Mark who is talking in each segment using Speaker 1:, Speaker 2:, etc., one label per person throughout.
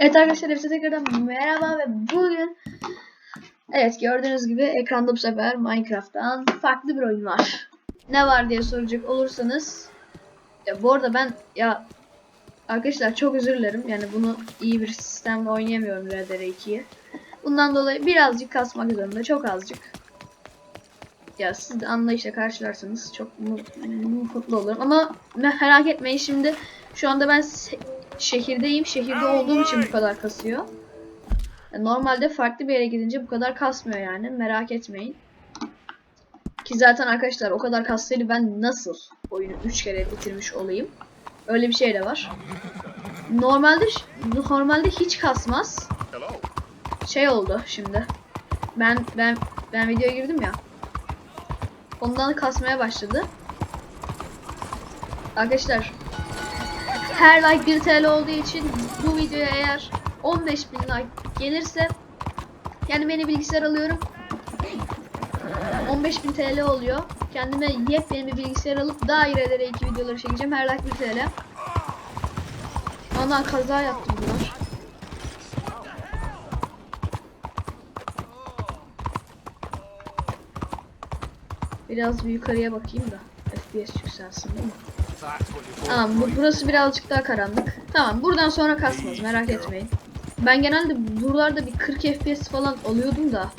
Speaker 1: Evet arkadaşlar hepsi tekrardan merhaba ve bugün Evet gördüğünüz gibi ekranda bu sefer Minecraft'tan farklı bir oyun var. Ne var diye soracak olursanız ya bu arada ben ya arkadaşlar çok özür dilerim yani bunu iyi bir sistemle oynayamıyorum RDR2'yi. Bundan dolayı birazcık kasmak zorunda çok azıcık. Ya siz de anlayışla karşılarsanız çok mu- mutlu olurum ama merak etmeyin şimdi şu anda ben şehirdeyim. Şehirde olduğum için bu kadar kasıyor. Yani Normalde farklı bir yere gidince bu kadar kasmıyor yani. Merak etmeyin. Ki zaten arkadaşlar o kadar kassaydı ben nasıl oyunu 3 kere bitirmiş olayım. Öyle bir şey de var. Normalde normalde hiç kasmaz. Şey oldu şimdi. Ben ben ben videoya girdim ya. Ondan kasmaya başladı. Arkadaşlar her like 1 TL olduğu için bu videoya eğer 15 bin like gelirse yani beni bilgisayar alıyorum. 15 bin TL oluyor. Kendime yepyeni bir bilgisayar alıp daha iyi RDR2 videoları çekeceğim. Her like 1 TL. Ana kaza yaptım bunlar Biraz bir yukarıya bakayım da FPS yükselsin değil mi? Tamam bu, burası birazcık daha karanlık. Tamam buradan sonra kasmaz merak etmeyin. Ben genelde buralarda bir 40 FPS falan alıyordum da.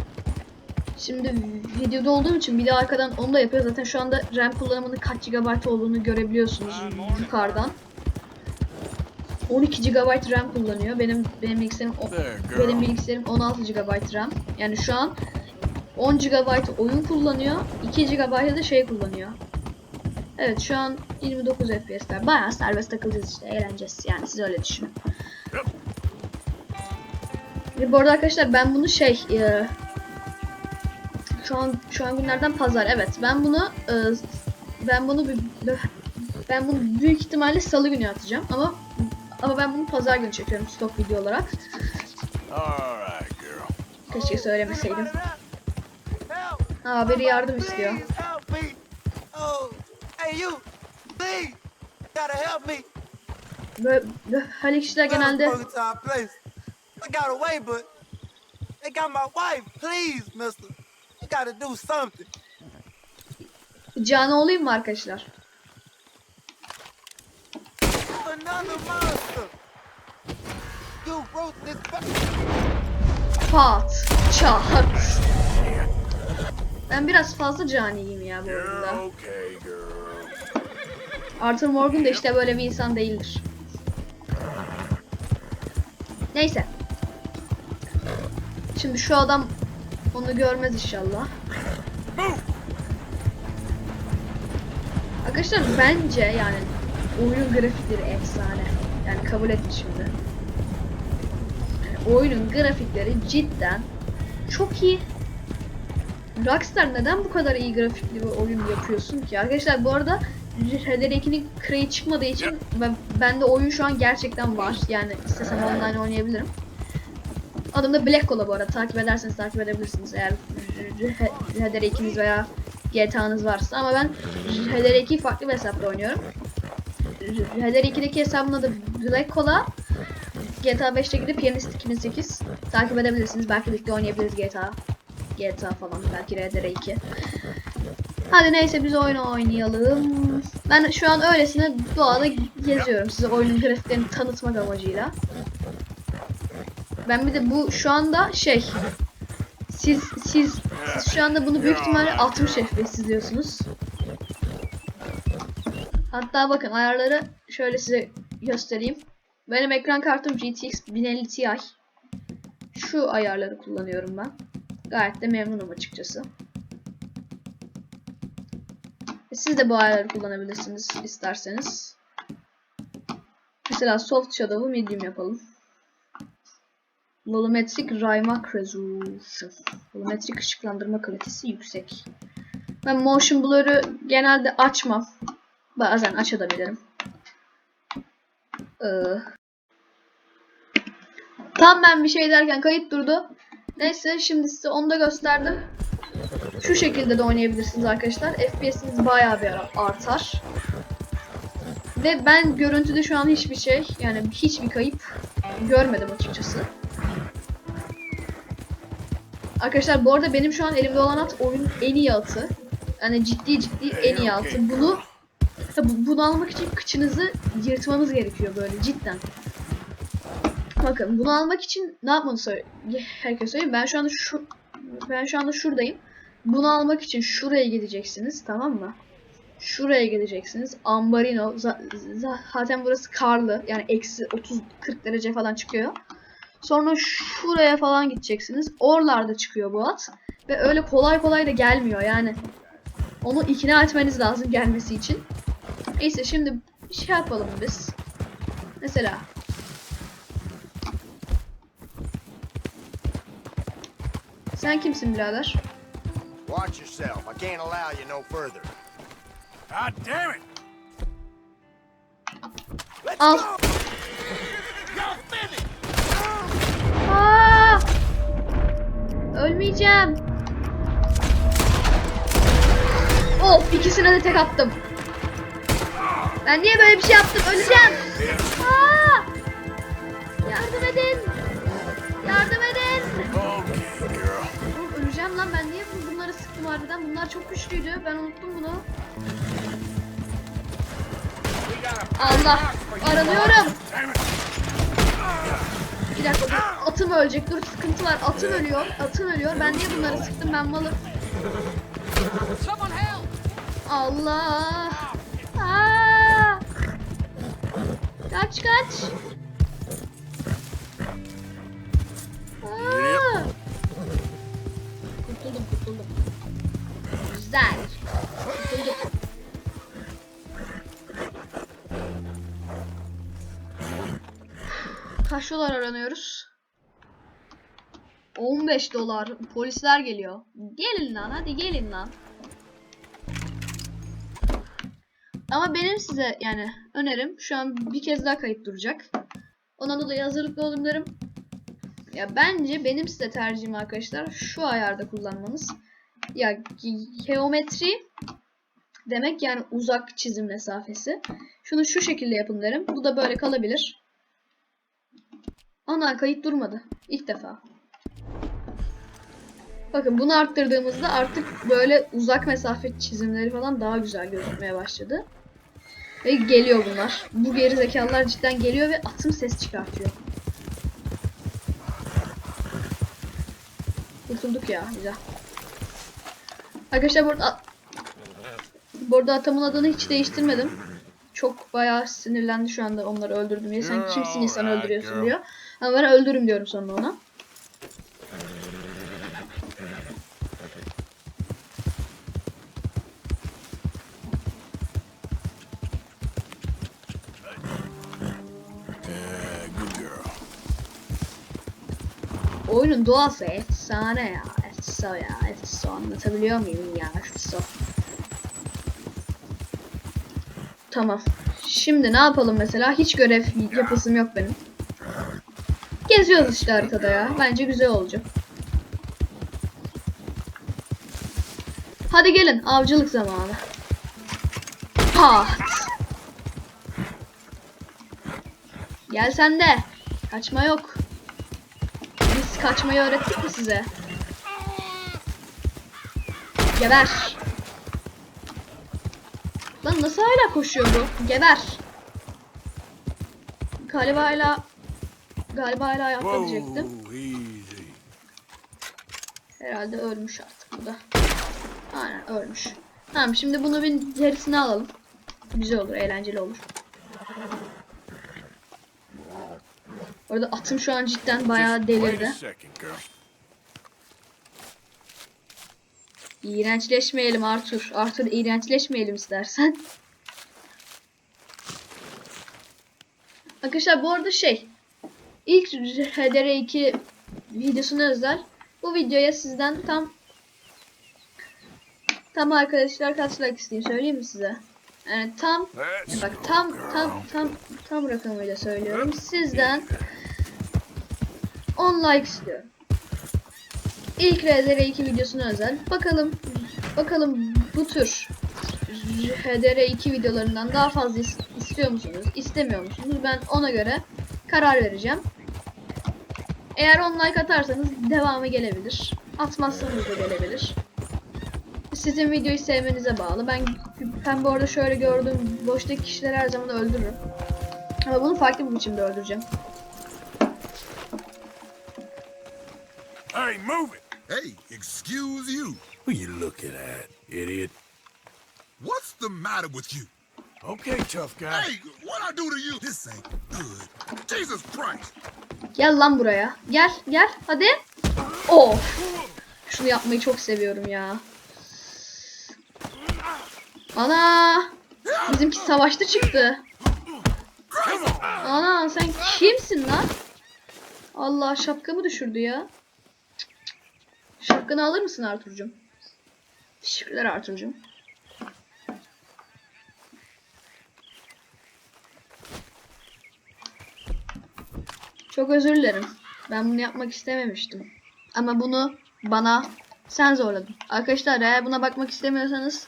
Speaker 1: Şimdi videoda olduğum için bir de arkadan onu da yapıyor. Zaten şu anda RAM kullanımının kaç GB olduğunu görebiliyorsunuz yukarıdan. 12 GB RAM kullanıyor. Benim benim bilgisayarım benim bilgisayarım 16 GB RAM. Yani şu an 10 GB oyun kullanıyor. 2 GB da şey kullanıyor. Evet şu an 29 FPS'ler. Bayağı serbest takılacağız işte. Eğleneceğiz yani siz öyle düşünün. Ve bu arada arkadaşlar ben bunu şey e, şu an şu an günlerden pazar evet ben bunu e, ben bunu ben bunu büyük ihtimalle salı günü atacağım ama ama ben bunu pazar günü çekiyorum stok video olarak. Keşke söylemeseydim. Aa biri yardım istiyor.
Speaker 2: Help me! Hey you! Please! Gotta help me!
Speaker 1: Böyle, hani kişiler genelde.
Speaker 2: I got away, but they got my wife. Please, mister. You gotta do something.
Speaker 1: canı olayım mı arkadaşlar?
Speaker 2: Another monster! You wrote this back.
Speaker 1: Pat, çat. Ben biraz fazla caniyim ya bu oyunda.
Speaker 3: Okay, girl.
Speaker 1: Arthur Morgan da işte böyle bir insan değildir. Neyse. Şimdi şu adam onu görmez inşallah. Arkadaşlar bence yani oyun grafikleri efsane. Yani kabul ettim şimdi. Yani oyunun grafikleri cidden çok iyi. Rockstar neden bu kadar iyi grafikli bir oyun yapıyorsun ki? Arkadaşlar bu arada Red 2'nin Cray çıkmadığı için ben, bende oyun şu an gerçekten var. Yani istesem online oynayabilirim. Adım da Black Cola bu arada. Takip ederseniz takip edebilirsiniz eğer Red 2'niz veya GTA'nız varsa. Ama ben Red 2'yi farklı bir hesapla oynuyorum. Red 2'deki hesabımın adı Black Cola. GTA 5'te gidip Pianist 2008 takip edebilirsiniz. Belki birlikte oynayabiliriz GTA. GTA falan belki RDR2. Hadi neyse biz oyunu oynayalım. Ben şu an öylesine doğada geziyorum size oyunun grafiklerini tanıtmak amacıyla. Ben bir de bu şu anda şey siz siz siz şu anda bunu büyük ihtimalle 60 FPS izliyorsunuz. Hatta bakın ayarları şöyle size göstereyim. Benim ekran kartım GTX 1050 Ti. Şu ayarları kullanıyorum ben. Gayet de memnunum açıkçası. E, Siz de bu ayarları kullanabilirsiniz isterseniz. Mesela soft shadow'u medium yapalım. Volumetric Raymak Resolution. Volumetrik ışıklandırma kalitesi yüksek. Ben motion blur'ı genelde açmam. Bazen açabilirim. Ee, tam ben bir şey derken kayıt durdu. Neyse şimdi size onu da gösterdim. Şu şekilde de oynayabilirsiniz arkadaşlar. FPS'iniz bayağı bir artar. Ve ben görüntüde şu an hiçbir şey yani hiçbir kayıp görmedim açıkçası. Arkadaşlar bu arada benim şu an elimde olan at oyunun en iyi atı. Yani ciddi ciddi en iyi atı. Bunu bunu almak için kıçınızı yırtmanız gerekiyor böyle cidden. Bakın bunu almak için ne yapmanızı söyle herkes söyleyeyim. Ben şu anda şu ben şu anda şuradayım. Bunu almak için şuraya gideceksiniz tamam mı? Şuraya gideceksiniz. Ambarino za- za- zaten burası karlı. Yani eksi 30-40 derece falan çıkıyor. Sonra şuraya falan gideceksiniz. Oralarda çıkıyor bu at. Ve öyle kolay kolay da gelmiyor yani. Onu ikna etmeniz lazım gelmesi için. Neyse şimdi şey yapalım biz. Mesela Sen kimsin birader?
Speaker 4: Watch yourself. I can't allow you no further.
Speaker 3: God damn it!
Speaker 4: Let's
Speaker 1: Al.
Speaker 4: go!
Speaker 1: Aa! Ölmeyeceğim. Of ikisine de tek attım. Ben niye böyle bir şey yaptım? Öleceğim. Aa! Yardım edin. Harbiden? Bunlar çok güçlüydü. Ben unuttum bunu. Allah!
Speaker 3: İt!
Speaker 1: Bir dakika. Atım ölecek. Dur sıkıntı var. Atım ölüyor. Atım ölüyor. Ben niye bunları sıktım? Ben malım. Allah! Aa! Kaç kaç. Kaç dolar aranıyoruz? 15 dolar. Polisler geliyor. Gelin lan hadi gelin lan. Ama benim size yani önerim şu an bir kez daha kayıt duracak. Ondan dolayı hazırlıklı olun derim. Ya bence benim size tercihim arkadaşlar şu ayarda kullanmanız. Ya ge- geometri demek yani uzak çizim mesafesi. Şunu şu şekilde yapın derim. Bu da böyle kalabilir. Ana kayıt durmadı. İlk defa. Bakın bunu arttırdığımızda artık böyle uzak mesafe çizimleri falan daha güzel gözükmeye başladı. Ve geliyor bunlar. Bu geri zekalılar cidden geliyor ve atım ses çıkartıyor. Kurtulduk ya güzel. Arkadaşlar burada bu arada atamın adını hiç değiştirmedim. Çok bayağı sinirlendi şu anda onları öldürdüm diye. Sen kimsin insan öldürüyorsun diyor. Ama ben öldürüm diyorum sonra ona. Oyunun doğası efsane ya. Efso ya. Efso anlatabiliyor muyum ya? Efso. Tamam. Şimdi ne yapalım mesela? Hiç görev yapasım yok benim. Geziyoruz işte haritada ya. Bence güzel olacak. Hadi gelin. Avcılık zamanı. Pat. Gel sen de. Kaçma yok. Biz kaçmayı öğrettik mi size? Geber. Lan nasıl hala koşuyor bu? Geber. Galiba hala galiba hala hayatta diyecektim. Herhalde ölmüş artık bu da. Aynen ölmüş. Tamam şimdi bunu bir derisini alalım. Güzel olur, eğlenceli olur. Orada atım şu an cidden bayağı delirdi. İğrençleşmeyelim Arthur. Arthur iğrençleşmeyelim istersen. Arkadaşlar bu arada şey. İlk HDR2 videosuna özel. Bu videoya sizden tam tam arkadaşlar kaç like isteyeyim söyleyeyim mi size? Yani tam bak tam tam tam tam rakamıyla söylüyorum. Sizden 10 like istiyorum. İlk RDR2 videosuna özel. Bakalım bakalım bu tür HDR2 videolarından daha fazla is- istiyor istiyor musunuz? istemiyor musunuz? Ben ona göre karar vereceğim. Eğer 10 like atarsanız devamı gelebilir. Atmazsanız da gelebilir. Sizin videoyu sevmenize bağlı. Ben ben bu arada şöyle gördüğüm boştaki kişileri her zaman öldürürüm. Ama bunu farklı bir biçimde öldüreceğim.
Speaker 3: Hey, move it.
Speaker 5: Hey, excuse you.
Speaker 3: What you looking at, idiot?
Speaker 5: What's the matter with you?
Speaker 3: Okay, tough guy.
Speaker 5: Hey, what I do to you? This ain't good. Jesus Christ.
Speaker 1: Gel lan buraya. Gel gel hadi. Of. Şunu yapmayı çok seviyorum ya. Ana. Bizimki savaşta çıktı. Ana sen kimsin lan? Allah şapkamı düşürdü ya. Şapkanı alır mısın Arturcuğum? Teşekkürler Arturcuğum. Çok özür dilerim. Ben bunu yapmak istememiştim. Ama bunu bana sen zorladın. Arkadaşlar eğer buna bakmak istemiyorsanız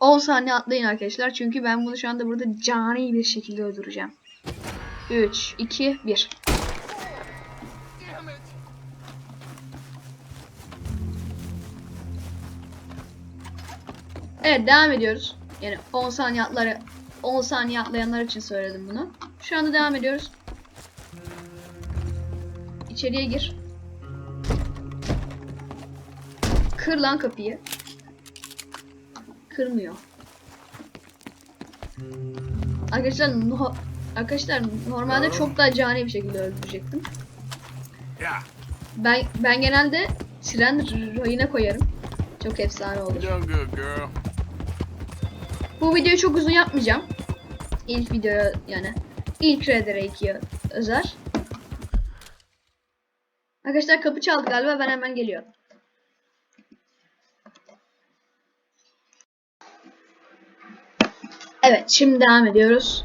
Speaker 1: 10 saniye atlayın arkadaşlar. Çünkü ben bunu şu anda burada cani bir şekilde öldüreceğim. 3, 2, 1. Evet devam ediyoruz. Yani 10 saniye atları 10 saniye atlayanlar için söyledim bunu. Şu anda devam ediyoruz. İçeriye gir. Kır lan kapıyı. Kırmıyor. Arkadaşlar no Arkadaşlar normalde çok daha cani bir şekilde öldürecektim. Ben ben genelde tren rayına koyarım. Çok efsane olur. Bu videoyu çok uzun yapmayacağım. İlk video yani ilk Red Dead 2'ye özel. Arkadaşlar kapı çaldı galiba ben hemen geliyorum. Evet şimdi devam ediyoruz.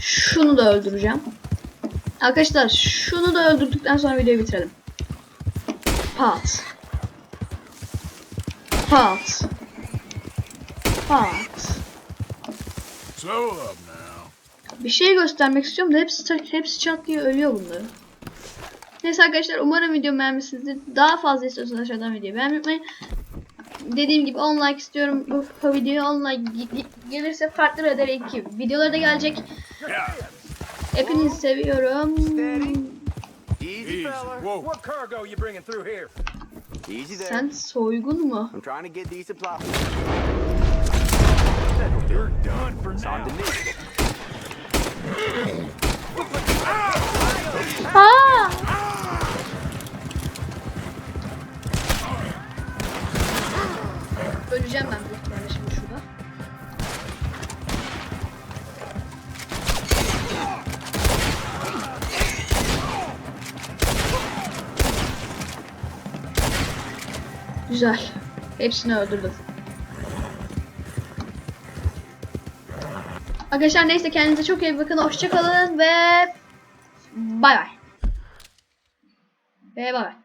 Speaker 1: Şunu da öldüreceğim. Arkadaşlar şunu da öldürdükten sonra videoyu bitirelim. Pat. Pat.
Speaker 3: Now.
Speaker 1: Bir şey göstermek istiyorum da hepsi hepsi çat diye ölüyor bunların. Neyse arkadaşlar umarım video beğenmişsinizdir. Daha fazla istiyorsanız aşağıdan videoyu beğenmeyi unutmayın. Dediğim gibi 10 like istiyorum. Bu, bu videoya 10 like ge- ge- gelirse farklı Dead 2 videoları da gelecek. Hepinizi seviyorum.
Speaker 2: Easy,
Speaker 3: easy.
Speaker 2: fella.
Speaker 6: You're done for now.
Speaker 1: Aa! Öleceğim ben büyük ihtimalle şimdi şurada. Güzel. Hepsini öldürdüm. Arkadaşlar neyse kendinize çok iyi bakın. Hoşçakalın ve bay bay. Ve bay bay.